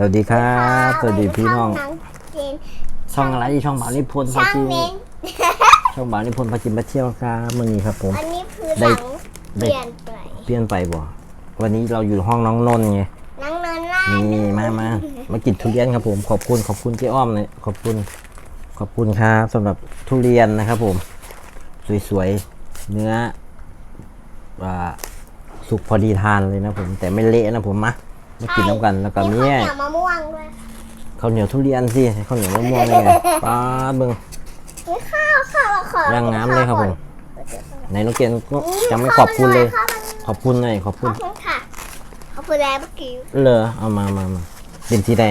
สวัสดีครับ สวัสดีพี่น้อง ช่เจนช่องอะไรช่องบ่าวนิพนธ์พาช่างจิมเน้นช่องบ่าวนิพนธ์พาจิมมาเที่ยวครับมื่อนี้ครับผมอันนี้คือได้หลังได้เปลี่ยนไปเปลี่ยนไปบ่วันนี้เราอยู่ห้องน้องนนท์ไงนั่งนอนล่านี่มามามากินทุเรียนครับผม ขอบคุณขอบคุณเจ๊อ้อมเลยขอบคุณ ขอบคุณครับสำหรับทุเรียนนะครับผม สวยๆเนื้ออ่าสุกพอดีทานเลยนะผม แต่ไม่เละนะผมมา มากินน้ำกันแล้วก็มีเนี่ข้าวยเหนียวมะม่วงด้วย ข้าวเหนียวทุเรียนสิข้าวเหนียวมะม่วงนี่ไงป้าดเบิ่ง มีข้าวข้าวขอยังงามเลยครับผมในน้องเกณฑ์ก็ยังไม่ขอบคุณเลยขอบคุณหน่อยขอบขคุอณบคุณค่ะ ขอบคุณแล้วเมื่อกี้เลอเอามามามาเป็นสีใด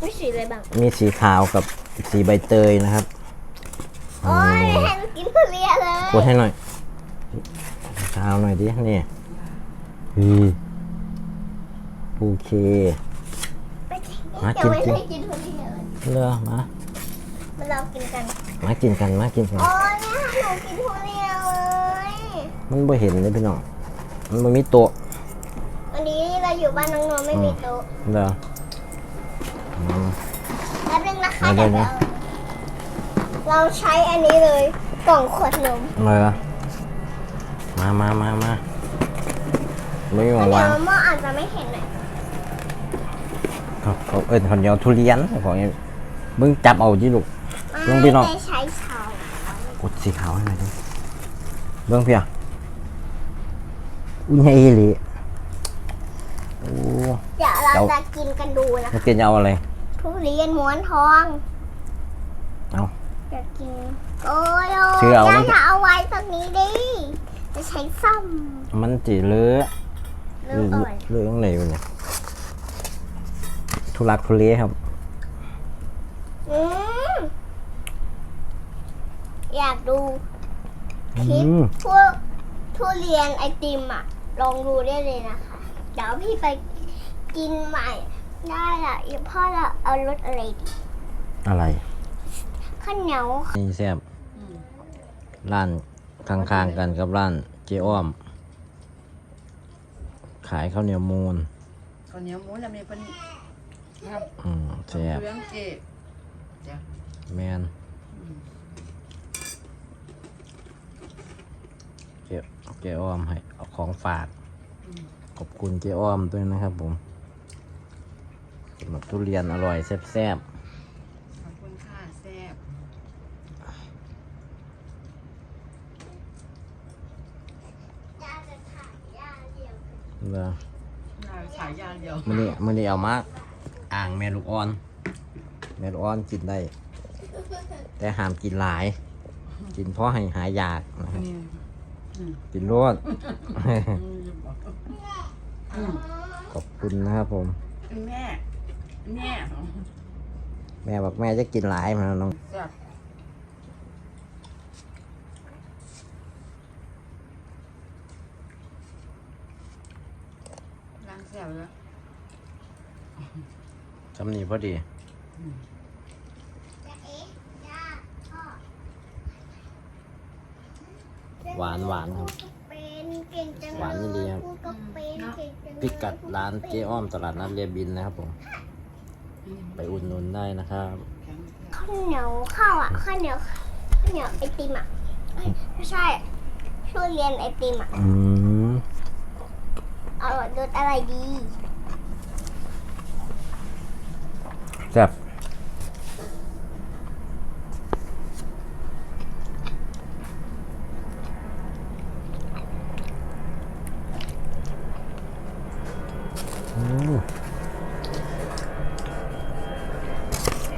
ไม่สีเลยบ้างมีสีขาวกับสีใบเตยนะครับโอ้ยไม่ให้มันกินทุเรียนเลยกดให้หน่อยขาวหน่อยดินี่ฮีโอเคไปกินมายังไม่กินได้กินทุเรียนเลยเลอมามาลองกินกัน มากินกันมากินกัน โอ้ยแม่ให้หนูกินทุเรียนเลยมันบ่เห็นเลยพี่น้อง มันบ่มีโต๊ะวันนี้เราอยู่บ้านน้องนนท์ไม่มีโต๊ะเลอมาแป๊บนึงนะคะเอาได้เดี๋ยวไหมเราเราใช้อันนี้เลย กล่องขวดนมเลอมามามามาไม่มีหอัวานงเดีวายงวมะม่วงอาจจะไม่เห็นหน่อย เขาเขาเอิ้นข้าวเหนียวทุเรียนของอย่างเบิ่งจับเอาจิลูกลองพี่น้อง ไม่ได้ใช้เชากดสีขาวให้หน่อยดิเบิ่งเพียอุ้ยใหญ่อีหลีโอ้เดี๋ยวเราเดี๋ยวจะกินกันดูนะนักเรียนจะเอาอะไร ทุเรียนม้วนทองเอา จะกิน โอ้ยโอ้ชื่อเอาย่าจะเอาไว้ตรงนี้ดิ จะใช้ซ่อมมันจีเลอะเริ่มอ่อนเลอะยังไงวะเนี่ย ทุลักทุเลครับ อืมอยากดูคลิปอืม พวกทุเรียนไอติมอะ ลองดูได้เลยนะคะ เดี๋ยวพี่ไปกินใหม่ ได้ละเดี๋ยวพ่อเราเอารสอะไรดีอะไรข้าวเหนียวนี่แซ่บร้านข้างๆกันกับร้านเจ๊อ้อม ขายข้าวเหนียวมูน ข้าวเหนียวหมูแล้วมีเป็น ครับอืมแซ่บเรื่องเจ็บแมนเจ๊เจ๊อ้อมให้เอาของฝาก ขอบคุณเจ๊อ้อมด้วยนะครับผมสำหรับทุเรียนอร่อยแซ่บขอบคุณค่ะแซ่บๆเลยน่าฉายยาเดียวมื่อนี้มื่อนี้เอามา อ่างแม่ลูกอ่อน แม่ลูกอ่อนกินได้ แต่ห้ามกินหลาย กินเพราะให้หายอยากนะครับนี่กินรวดขอบคุณนะครับผม แม่ แม่ แม่บอกแม่จะกินหลายมาน้องแซ่บล้างแซ่บแล้ว จำนี้พอดีหวานหวานครับเป็นเก่งจังหวานนี่ดีครับพูดก็เป็นเก่งจังเลยพิกัดร้านเจ๊อ้อมตลาดนัดเรียบินนะครับผม ไปอุดหนุนได้นะครับข้าวเหนียวข้าวอะข้าวเหนียวข้าวเหนียวไอติมอะเอ้ยไม่ใช่ทุเรียนไอติมอะอืมเอารสอะไรดี แซ่บอืม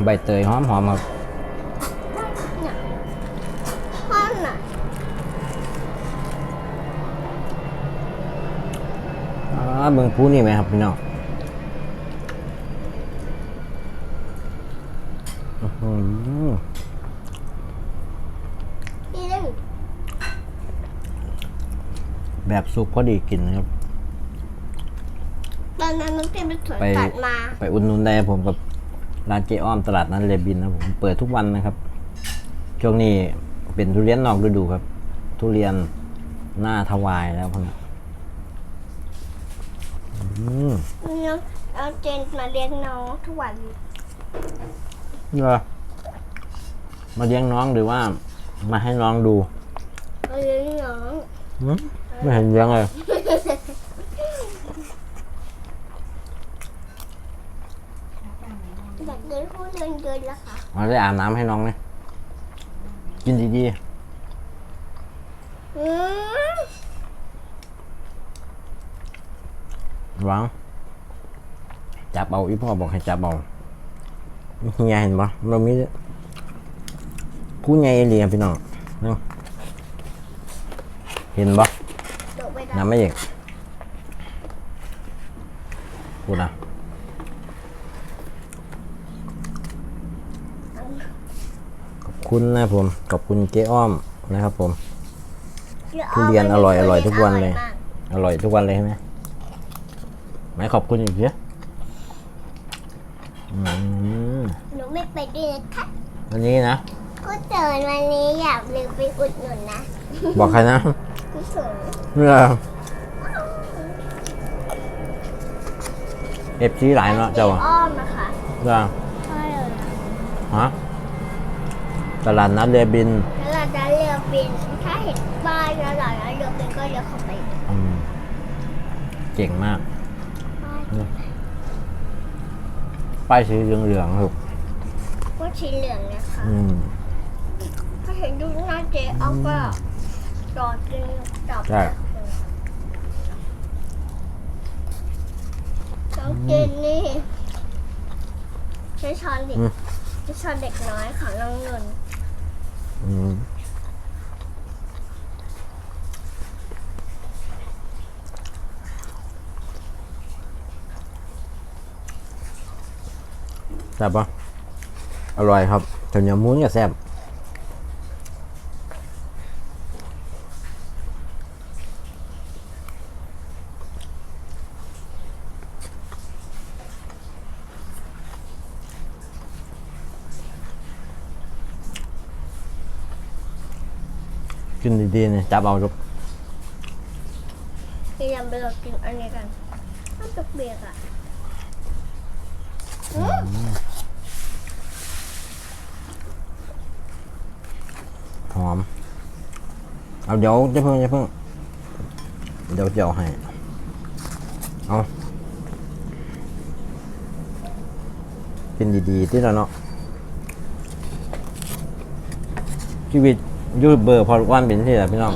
ใบเตยหอมหอมๆครับข้าวน่ะอ่าเบิ่งผู้นี่ไหมครับพี่น้อง อื้อหือนี่นึงแบบสุกพอดีกินนะครับ ตอนนั้นน้องเต็มไปถวนไปตัดมา ไปอุดหนุนได้ผมกับร้านเจอ้อมตลาดนัดเรบินนะผมเปิดทุกวันนะครับ ช่วงนี้เป็นทุเรียนนอกฤดูครับ ทุเรียนหน้าถวายแล้วพวกนี้อืมเนาะเอาองเจนมาเลี้ยงน้องทุกวัน เหรอ มาเลี้ยงน้องหรือว่า มาให้น้องดูมาเลี้ยงน้องหืมไม่เห็นเลี้ยงเลยอยากเดินคู่เดินเดินแล้วค่ะมาได้อาบน้ำให้น้องเลยกินดีอืมๆหวังจับเอาอีพ่อบอกให้จับเอาเฮียเห็นปะเรามี ผู้ใหญ่เรียพี่น้องนี่เห็นปะโดดไปได้น้ำไม่เอกพูดนะขอบคุณนะผม ขอบคุณเจ๊อ้อมนะครับผมทุเรียนอร่อยอร่อยทุกวันเลย อร่อมากอร่อยทุกวันเลยใช่ไหมไม่ขอบคุณอีกเยอะอืมหนูไม่ไปด้วยนะคะวันนี้นะ กูเจินวันนี้อยากลืมไปอุดหนุนนะบอกใครนะกูเจินเมื่อเอฟซีหลายเนาะเจ้าอะอ้อมนะคะเจ้าใช่เลยฮะตลาดนัดเรือบินแล้วเราจะเรือบินถ้าเห็นป้ายแล้วเราจะเรือบินก็เรือเข้าไปอืมเก่งมาก ป้ายป้ายสีเหลืองๆลูกก็สีเหลืองนะคะ อืมถ้า เห็นดูหน้าเจ๊เอาก็จอดกินจอดใช่ น้องเจนนี่ใช้ช้อนเด็กใช้ช้อนเด็กน้อยของน้องนนท์อืมแซ่บปะอร่อยครับข้าวเหนียวมูนก็แซ่บ กินดีๆเนี่ยจับเอาลูกพยายามไปลองกินอันนี้กันน้ำตกเบียกอะอืมหอม เอาเดี๋ยวจะเพิ่งจะเพิ่งเดี๋ยวจะเอาให้ เอากินดีๆที่เราเนาะชีวิต ยูทูบเบอร์พอวันเป็นที่แหนพี่น้อง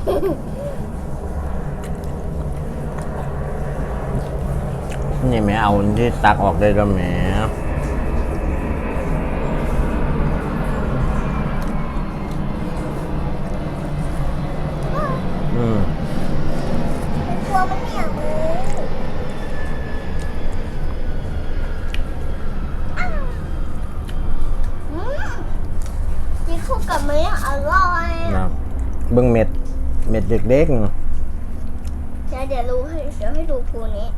นี่แม่เอาที่ตักออกได้แล้วแม่ เบิ้งเม็ด เม็ดเล็กๆเนาะเดี๋ยวเดี๋ยวรู้ให้เดี๋ยวให้ดูภูนี้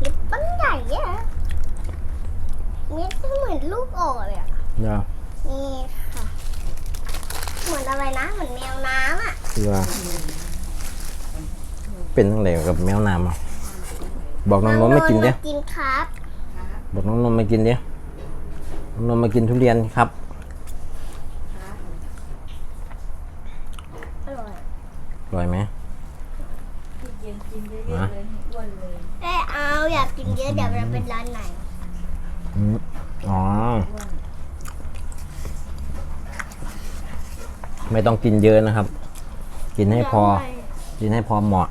เล็บปั้นใหญ่อะเม็ดก็เหมือนลูกอ่อนเลยอะนะนี่ค่ะ เหมือนอะไรนะ เหมือนแมวน้ำอะคือว่าเป็นตั้งแต่กับแมวน้ำอะบอกน้องนนท์ไม่กินเด้มากินครับ บอกน้องนนท์มากินดิน้องนนท์มากินทุเรียนครับ อร่อย อร่อยไหมพี่เย็นกินเยอะๆเลยให้อ้วนเลยเอ้ยเอาอยากกินเยอะเดี๋ยวเราเป็นร้านไหนอืมอ๋อ อ้วนไม่ต้องกินเยอะนะครับ กินให้พอ เดี๋ยวกินให้พอเหมาะ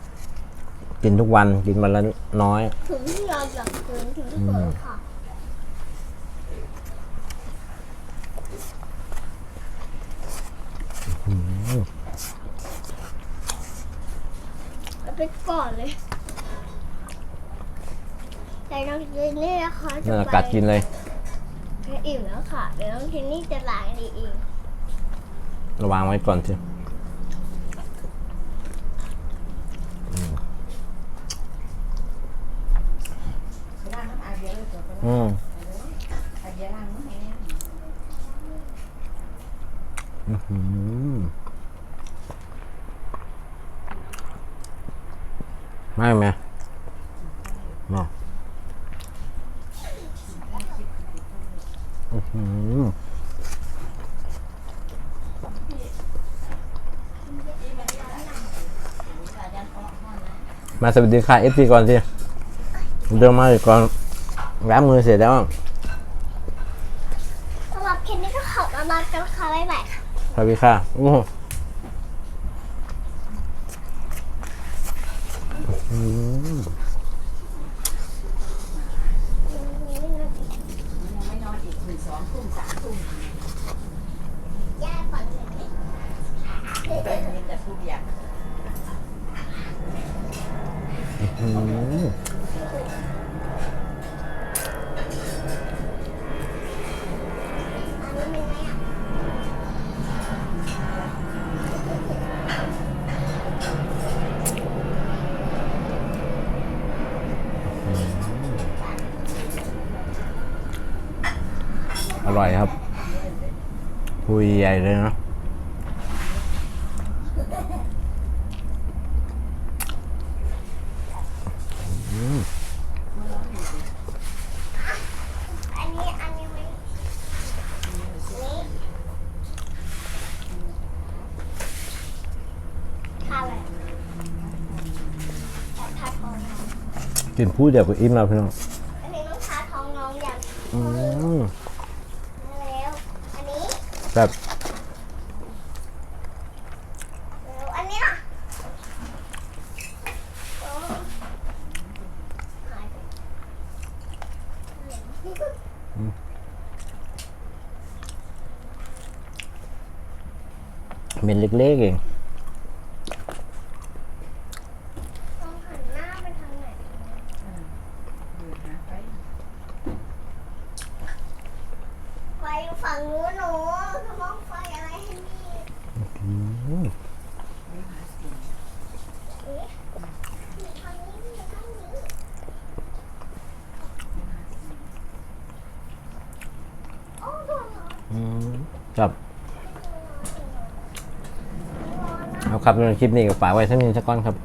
กินทุกวัน กินวันละน้อย ถึงที่เราอยากกินถึงที่เปิดค่ะ ไปก่อนเลยแต่น้องเจนนี่นะคะนั่นจะน่ะไปกัดกินเลยอิ่มแล้วค่ะเดี๋ยวน้องเจนนี่จะล้างดีเองระวางไว้ก่อนสิ ไม่ไหมเนาะอมาสวัสดีค่ะเอฟซีก่อนสิเดินมาอีกก่อนแวะมือเสร็จแล้วสำหรับคลิปนี้ก็ขอบลากันค่ะบ๊ายบายค่ะสวัสดีค่ะ อร่อยครับหุยใหญ่เลยเนาะกินพูดเดียวกูอิ่มแล้วพี่น้อง แบบอันนี้ล่เม็ดเล็กๆเอง ครับในคลิปนี้ก็ฝากไว้ท่านนี้สักก้อนครับ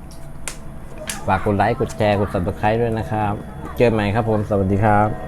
ฝากกดไลค์ กดแชร์ กด subscribe ด้วยนะครับ เจอกันใหม่ครับผม สวัสดีครับ